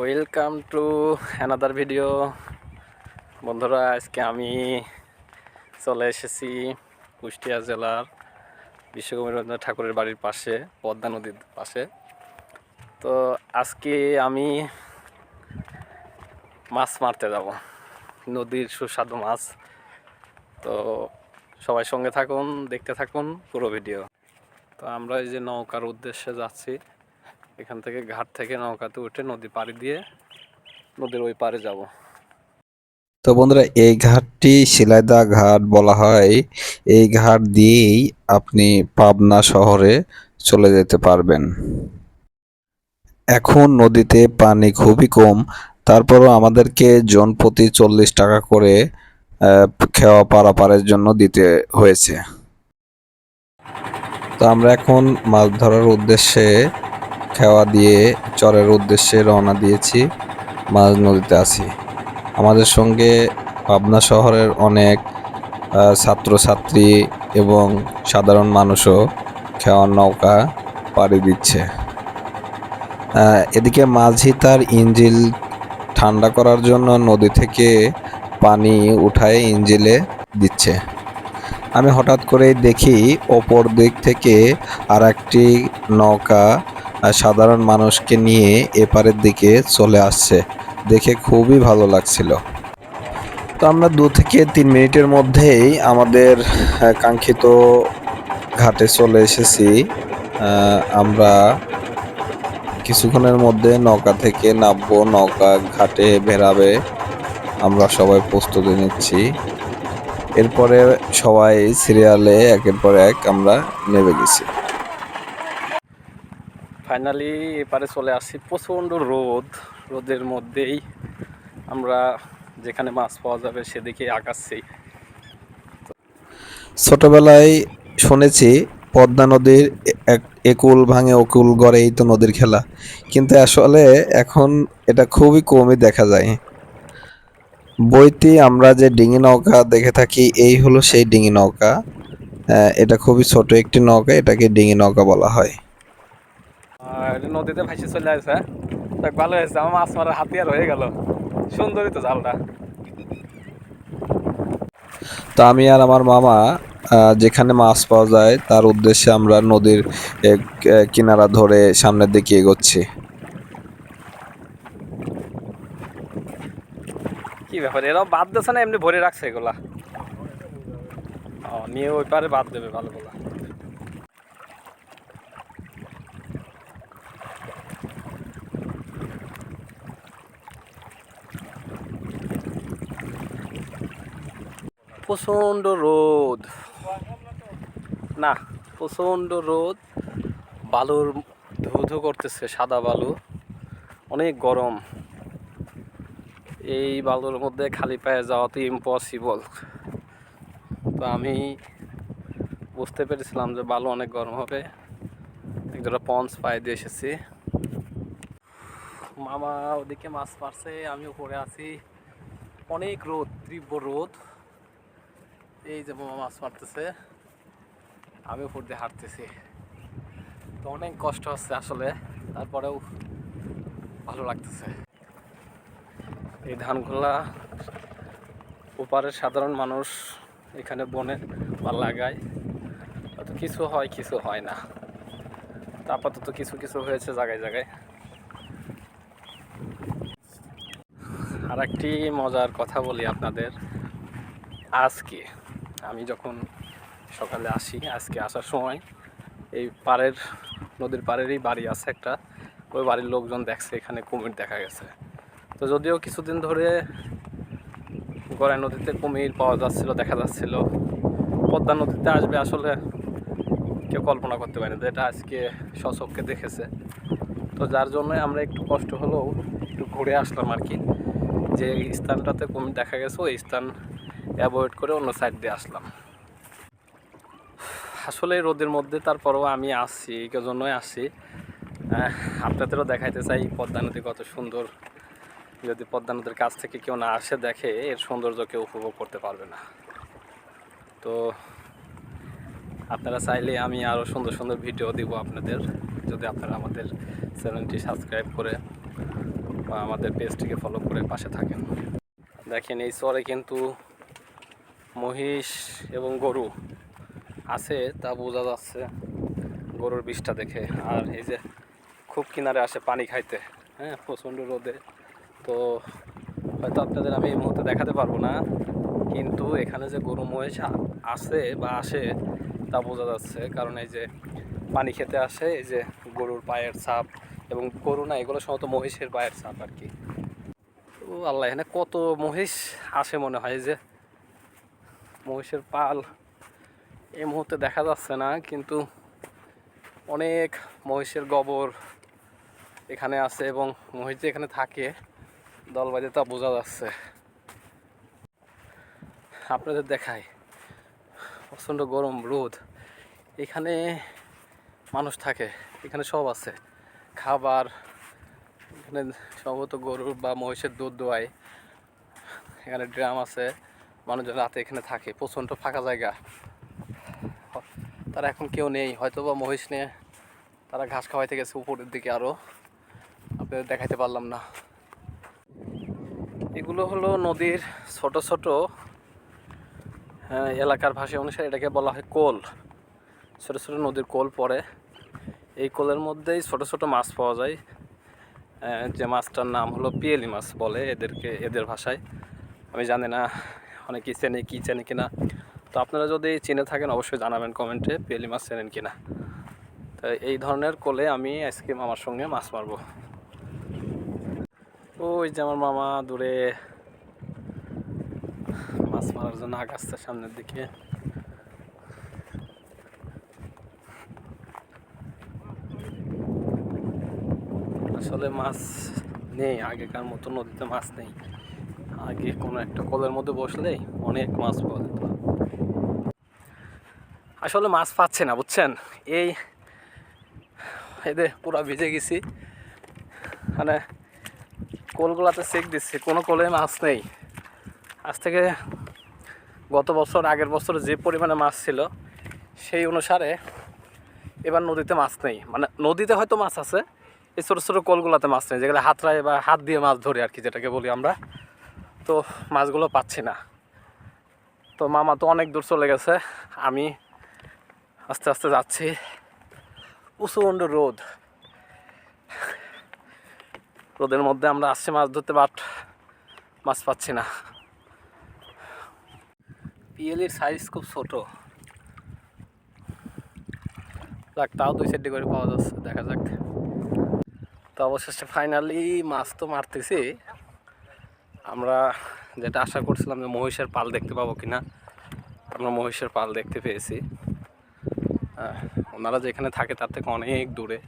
Welcome to another video বন্ধুরা, আজকে আমি চলে এসেছি কুষ্টিয়া জেলার বিশ্বকবি রবীন্দ্রনাথ ঠাকুরের বাড়ির পাশে, পদ্মা নদীর পাশে। তো আজকে আমি মাছ মারতে যাব। নদীর সুস্বাদু মাছ। তো সবাই সঙ্গে থাকুন, দেখতে থাকুন পুরো ভিডিও। তো আমরা এই যে নৌকার উদ্দেশ্যে যাচ্ছি। এখান থেকে ঘাট থেকে নৌকাতে উঠে নদী পাড়ি দিয়ে নদীর ওই পারে যাব। তো বন্ধুরা, এই ঘাটটি শিলাইদা ঘাট বলা হয়। এই ঘাট দিয়েই আপনি পাবনা শহরে চলে যেতে পারবেন। এখন নদীতে পানি খুবই কম। তারপরও আমাদেরকে জন প্রতি চল্লিশ টাকা করে খেওয়া পারাপারের জন্য দিতে হয়েছে। তো আমরা এখন মাছ ধরার উদ্দেশ্যে খেওয়া দিয়ে চরের উদ্দেশ্যে রওনা দিয়েছি। মাঝ নদীতে আছি। আমাদের সঙ্গে পাবনা শহরের অনেক ছাত্রছাত্রী এবং সাধারণ মানুষও খেওয়ার নৌকা পাড়ি দিচ্ছে। এদিকে মাঝি তার ইঞ্জিল ঠান্ডা করার জন্য নদী থেকে পানি উঠায় ইঞ্জিলে দিচ্ছে। আমি হঠাৎ করেই দেখি ওপর দিক থেকে আর একটি নৌকা সাধারণ মানুষকে নিয়ে এপারের দিকে চলে আসছে। দেখে খুবই ভালো লাগছিল। তো আমরা দু থেকে তিন মিনিটের মধ্যেই আমাদের কাঙ্ক্ষিত ঘাটে চলে এসেছি। আমরা কিছুক্ষণের মধ্যে নৌকা থেকে নামবো, নৌকা ঘাটে বেরাবে আমরা সবাই প্রস্তুতি নিচ্ছি। এরপরে সবাই সিরিয়ালে একের পর এক আমরা নেমে গেছি। ফাইনালি এপারে চলে আসছি। প্রচণ্ড রোদ, রোদের মধ্যেই আমরা যেখানে মাছ পাওয়া যাবে সেদিকে আগাচ্ছি। ছোটবেলায় শুনেছি, পদ্মা নদীর এক- একুল ভাঙে অকুল গড়েই তো নদীর খেলা। কিন্তু আসলে এখন এটা খুবই কমই দেখা যায়। বইতে আমরা যে ডিঙি নৌকা দেখে থাকি, এই হলো সেই ডিঙি নৌকা। এটা খুবই ছোট একটি নৌকা, এটাকে ডিঙি নৌকা বলা হয়। আর নদীতে ভাসি চলে আসছে। দেখ ভালো হয়েছে আমার মাছ মারার হাতিয়ার হয়ে গেল। সুন্দরই তো জালটা তো আমি আর আমার মামা যেখানে মাছ পাওয়া যায় তার উদ্দেশ্যে আমরা নদীর কিনারা ধরে সামনের দিকে এগোচ্ছি। কি ব্যাপার এরাও বাদ দিচ্ছে না এমনি ভরে রাখছে এগুলা? ও নিয়ে ওই পারে বাদ দেবে ভালো বলা। প্রচণ্ড রোদ। না, প্রচণ্ড রোদ। বালুর ধু ধু করতেছে, সাদা বালু। অনেক গরম। এই বালুর মধ্যে খালি পায়ে যাওয়া তো ইম্পসিবল তো আমি বুঝতে পেরেছিলাম যে বালু অনেক গরম হবে। একজোড়া পন্স পায়ে দিয়ে এসেছি। মামা ওদিকে মাছ মারছে আমি উপরে আছি। অনেক রোদ, তীব্র রোদ। এই যে মামা মাছ মারতেছে। আমি উপর দিয়ে হাঁটতেছি। তো অনেক কষ্ট হচ্ছে আসলে, তারপরেও ভালো লাগতেছে। এই ধানগুলা ওপারের সাধারণ মানুষ এখানে বনে বা লাগায়। হয়তো কিছু হয় কিছু হয় না। আপাতত কিছু কিছু হয়েছে জায়গায় জায়গায়। আর একটি মজার কথা বলি আপনাদের। আজকে আমি যখন সকালে আসি, আজকে আসার সময়, এই পাড়ের, নদীর পাড়েরই বাড়ি আছে একটা। ওই বাড়ির লোকজন দেখছে, এখানে কুমির দেখা গেছে। তো যদিও কিছুদিন ধরে গড়াই নদীতে কুমির পাওয়া যাচ্ছিল, দেখা যাচ্ছিল। পদ্মা নদীতে আসবে আসলে কেউ কল্পনা করতে পারেনি তো এটা আজকে সচককে দেখেছে। তো যার জন্য আমরা একটু কষ্ট হলেও একটু ঘুরে আসলাম আর কি। যে স্থানটাতে কুমির দেখা গেছে, ওই স্থান অ্যাভয়েড করে অন্য সাইড দিয়ে আসলাম। আসলে রোদের মধ্যে তারপরেও আমি আসছি এই জন্যই আসছি আপনাদেরও দেখাইতে চাই পদ্মা নদী কত সুন্দর। যদি পদ্মা নদীর কাছ থেকে কেউ না আসে দেখে, এর সৌন্দর্য কেউ উপভোগ করতে পারবে না। তো আপনারা চাইলে আমি আরও সুন্দর সুন্দর ভিডিও দিব আপনাদের। যদি আপনারা আমাদের চ্যানেলটি সাবস্ক্রাইব করে বা আমাদের পেজটিকে ফলো করে পাশে থাকেন। দেখেন, এই চরে কিন্তু মহিষ এবং গরু আছে তা বোঝা যাচ্ছে গরুর বিষটা দেখে। আর এই যে খুব কিনারে আসে পানি খাইতে হ্যাঁ প্রচণ্ড রোদে। তো হয়তো আপনাদের আমি এই মুহূর্তে দেখাতে পারব না, কিন্তু এখানে যে গরু মহিষ আছে বা আসে তা বোঝা যাচ্ছে। কারণ এই যে পানি খেতে আসে, এই যে গরুর পায়ের ছাপ এবং গরু না, এগুলো সম্ভবত মহিষের পায়ের ছাপ আর কি। ও আল্লাহ, এখানে কত মহিষ আসে মনে হয় যে মহিষের পাল এই মুহূর্তে দেখা যাচ্ছে না, কিন্তু অনেক মহিষের গোবর এখানে আছে এবং মহিষ যে এখানে থাকে, দল বাজে তা বোঝা যাচ্ছে। আপনাদের দেখায় প্রচণ্ড গরম রোদ। এখানে মানুষ থাকে, এখানে সব আছে। খাবার, এখানে সম্ভবত গরুর বা মহিষের দুধ দোয়ায় এখানে ড্রাম আছে। মানুষজন রাতে এখানে থাকে প্রচণ্ড ফাঁকা জায়গা। তারা এখন কেউ নেই হয়তো বা মহিষ নিয়ে তারা ঘাস খাওয়াইতে গেছে উপরের দিকে আরও আপনাদের দেখাইতে পারলাম না। এগুলো হলো নদীর ছোট ছোট আহ, এলাকার ভাষা অনুসারে এটাকে বলা হয় কোল। ছোট ছোট নদীর কোল পড়ে। এই কোলের মধ্যেই ছোট ছোট মাছ পাওয়া যায়। যে মাছটার নাম হলো পিয়েলি মাছ বলে এদেরকে এদের ভাষায়। আমি জানি না অনেকেই চেনে, কি চেনে কিনা। তো আপনারা যদি চিনে থাকেন, অবশ্যই জানাবেন কমেন্টে পেলি মাছ চেনেন কিনা। তো এই ধরনের কোলে আমি আজকে মামার সঙ্গে মাছ মারবো। ওই যে আমার মামা দূরে মাছ মারার জন্য আগাচ্ছে সামনের দিকে। আসলে মাছ নেই, আগেকার মতো নদীতে মাছ নেই। আগে কোনো একটা কলের মধ্যে বসলেই অনেক মাছ পাওয়া যেত। আসলে মাছ পাচ্ছে না, বুঝছেন? এই এতে পুরা ভিজে গেছি। মানে কোলগুলাতে চেক দিচ্ছি, কোনো কোলে মাছ নেই। আজ থেকে গত বছর, আগের বছর যে পরিমাণে মাছ ছিল, সেই অনুসারে এবার নদীতে মাছ নেই। মানে নদীতে হয়তো মাছ আছে, এই ছোটো ছোটো কোলগুলাতে মাছ নেই, যেগুলো হাতরায় বা হাত দিয়ে মাছ ধরি আর কি, যেটাকে বলি আমরা। তো মাছগুলো পাচ্ছি না। তো মামা তো অনেক দূর চলে গেছে। আমি আস্তে আস্তে যাচ্ছি। প্রচণ্ড রোদ। রোদের মধ্যে আমরা আসছি, মাছ ধরতে, বাট মাছ পাচ্ছি না। পিএলির সাইজ খুব ছোট। যাক, তাও দুই চারটে করে পাওয়া যাচ্ছে, দেখা যাক। তো অবশেষে ফাইনালি মাছ তো মারতেছি। আমরা যেটা আশা করছিলাম যে মহিষের পাল দেখতে পাবো কিনা, আমরা মহিষের পাল দেখতে পেয়েছি। ওনারা যেখানে থাকে তার থেকে অনেক দূরে।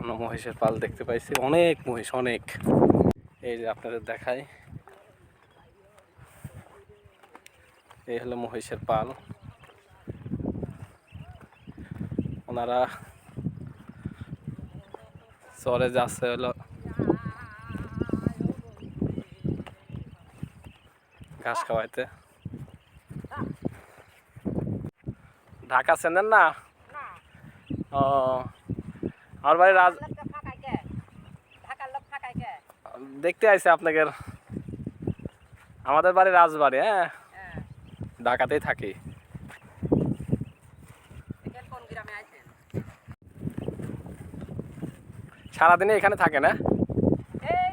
আমরা মহিষের পাল দেখতে পাইছি। অনেক মহিষ, অনেক। এই যে আপনাদের দেখায় এই হলো মহিষের পাল। ওনারা চরে যাচ্ছে হলো ঘাস খাওয়াইতে ঢাকা চেনেন না? ও আমার বাড়ি রাজ? দেখতে আইছে আপনাকে আমাদের বাড়ি রাজবাড়ি হ্যাঁ? হ্যাঁ, ঢাকাতেই থাকি? সারাদিনে এখানে থাকে না? এই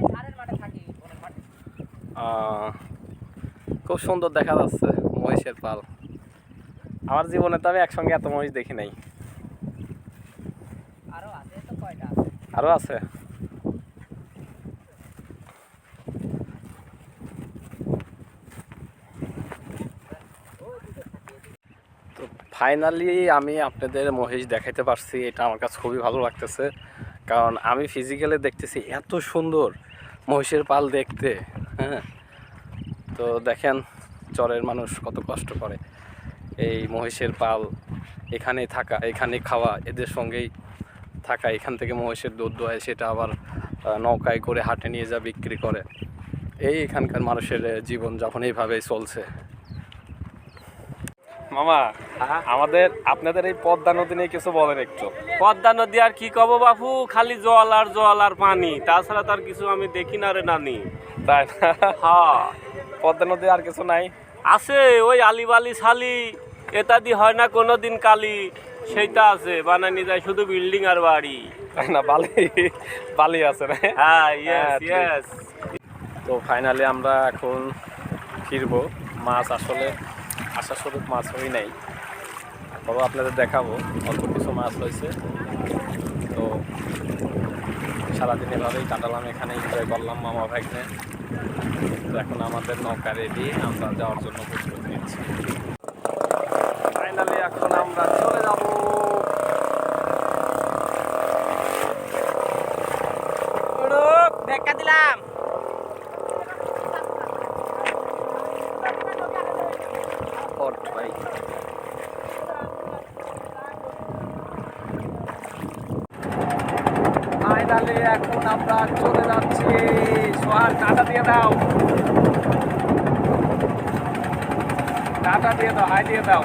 খুব সুন্দর দেখা যাচ্ছে মহিষের পাল। আমার জীবনে তো আমি একসঙ্গে এত মহিষ দেখি নাই। আরও আছে তো আরও আছে? তো ফাইনালি আমি আপনাদের মহিষ দেখাইতে পারছি এটা আমার কাছে খুবই ভালো লাগতেছে। কারণ আমি ফিজিক্যালি দেখতেছি এত সুন্দর মহিষের পাল দেখতে হ্যাঁ? তো দেখেন চরের মানুষ কত কষ্ট করে। এই মহিষের পাল এখানেই থাকা এখানে খাওয়া এদের সঙ্গেই থাকা এখান থেকে মহিষের দুধ দোয়ায় সেটা আবার নৌকায় করে হাটে নিয়ে যা বিক্রি করে। এই এখানকার মানুষের আহ, জীবনযাপন এইভাবেই চলছে। মামা হ্যাঁ? আমাদের আপনাদের এই পদ্মা নদী নিয়ে কিছু বলেন একটু। পদ্মা নদী আর কি কব বাপু? খালি জল আর জল আর পানি। তাছাড়া তার কিছু আমি দেখি না রে নানি। তাই হ্যাঁ। পদ্মা নদী আর কিছু নাই। আছে ওই আলিবালি শালি এতাদি হয় না কোনো দিন কালি সেইটা আছে বানানি যায় শুধু বিল্ডিং আর বাড়ি। তাই না? বালি বালি আছে না? হ্যাঁ ইয়েস হ্যাঁ, ইয়েস তো ফাইনালি আমরা এখন ফিরবো। মাছ আসলে আশাস্বরূপ মাছ হই নাই। তারপরও আপনাদের দেখাবো অল্প কিছু মাছ হয়েছে তো সারাদিন এভাবেই কাটালাম এখানে এনজয় করলাম মামা ভাইকে। এখন আমাদের নৌকা রেডি আমরা যাওয়ার জন্য প্রস্তুত নিচ্ছি। ফাইনালি এখন আমরা চলে যাব। দেখা দিলাম। ভাই। ফাইনালি এখন আমরা চলে যাচ্ছি। সোহার টাটা দিয়ে দাও। টাটা দিয়ে দাও, হাই দিয়ে দাও।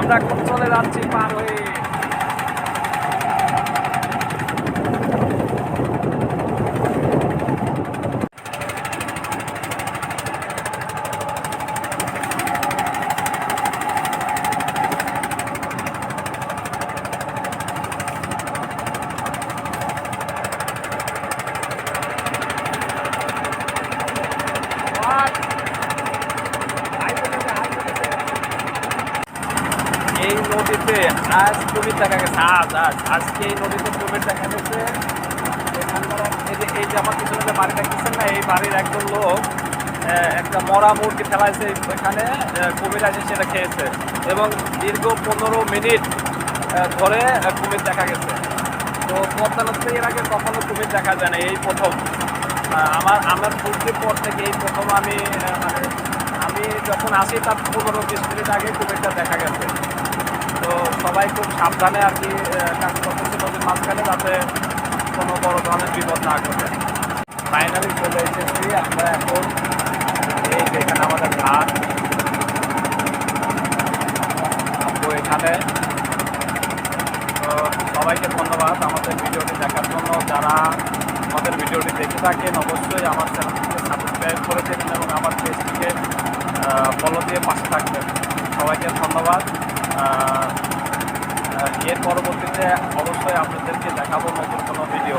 আমরা এখন চলে যাচ্ছি পার হয়ে এই নদীতে আজ কুমির দেখা গেছে, আজ আজ, আজকে এই নদীতে কুমির দেখা গেছে। এখানকার এই যে এই যে আমার পিছনে যে বাড়ি দেখতেছেন না, এই বাড়ির একজন লোক একটা মরা মুরগি ফেলাইছে এখানে কুমির আছে সেটা খেয়েছে। এবং দীর্ঘ পনেরো মিনিট ধরে কুমির দেখা গেছে। তো পদ্মা নদীতে এর আগে কখনো কুমির দেখা যায় না, এই প্রথম। আমার আমার বুঝতে পর থেকে এই প্রথম আমি মানে আমি যখন আসি তার পনেরো বিশ মিনিট আগে কুমিরটা দেখা গেছে। সবাই খুব সাবধানে আর কি কাজ নদীর মাঝখানে যাতে কোনো বড় ধরনের বিপদ না ঘটে। ফাইনালি চলে এসেছি আমরা এখন এই যে এখানে আমাদের ঘাট। তো এখানে সবাইকে ধন্যবাদ আমাদের ভিডিওটি দেখার জন্য। যারা আমাদের ভিডিওটি দেখে থাকেন, অবশ্যই আমার চ্যানেলটিকে সাবস্ক্রাইব করে দেবেন এবং আমার পেজটিকে ফলো দিয়ে পাশে থাকবেন। সবাইকে ধন্যবাদ। এর পরবর্তীতে অবশ্যই আপনাদেরকে দেখাবো নতুন কোনো ভিডিও